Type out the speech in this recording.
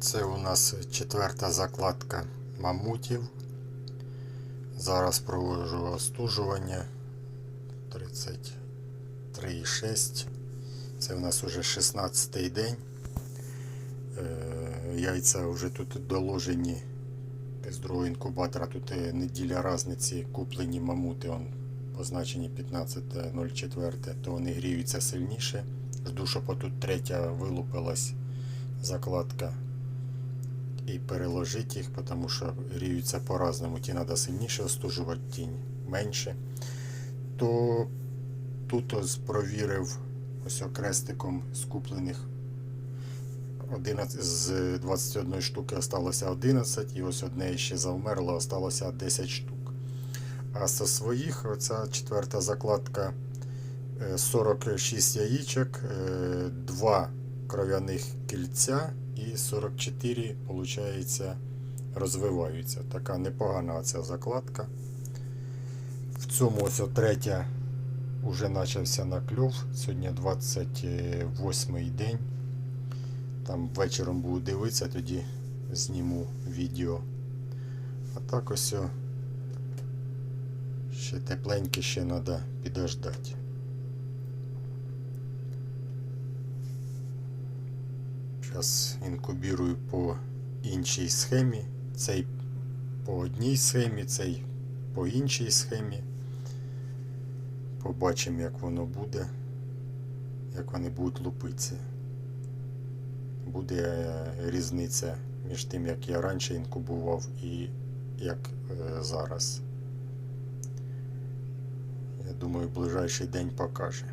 Це у нас четверта закладка мамутів. Зараз проводжу остужування 33,6. Це у нас уже 16 день. Е, Яйця вже тут доложені з другого інкубатора. Тут е, неділя різниці куплені мамути. Он позначені 15.04, то вони гріються сильніше. Жду, щоб отут третя вилупилась закладка і переложити їх, тому що гріються по-разному. Ті треба сильніше остужувати, ті менше. То тут ось провірив ось окрестиком з 11, з 21 штуки осталося 11, і ось одне ще завмерло, осталося 10 штук. А зі своїх, оця четверта закладка е, 46 яєчок, 2 кров'яних кільця і 44, виходить, розвиваються. Така непогана ця закладка. В цьому ось третя вже почався накльов. Сьогодні 28 день. Там вечором буду дивитися, тоді зніму відео. А так ось ще тепленьке ще треба підождати. Зараз інкубірую по іншій схемі. Цей по одній схемі, цей по іншій схемі. Побачимо, як воно буде, як вони будуть лупитися. Буде е, різниця між тим, як я раніше інкубував і як е, зараз. Я думаю, ближайший день покаже.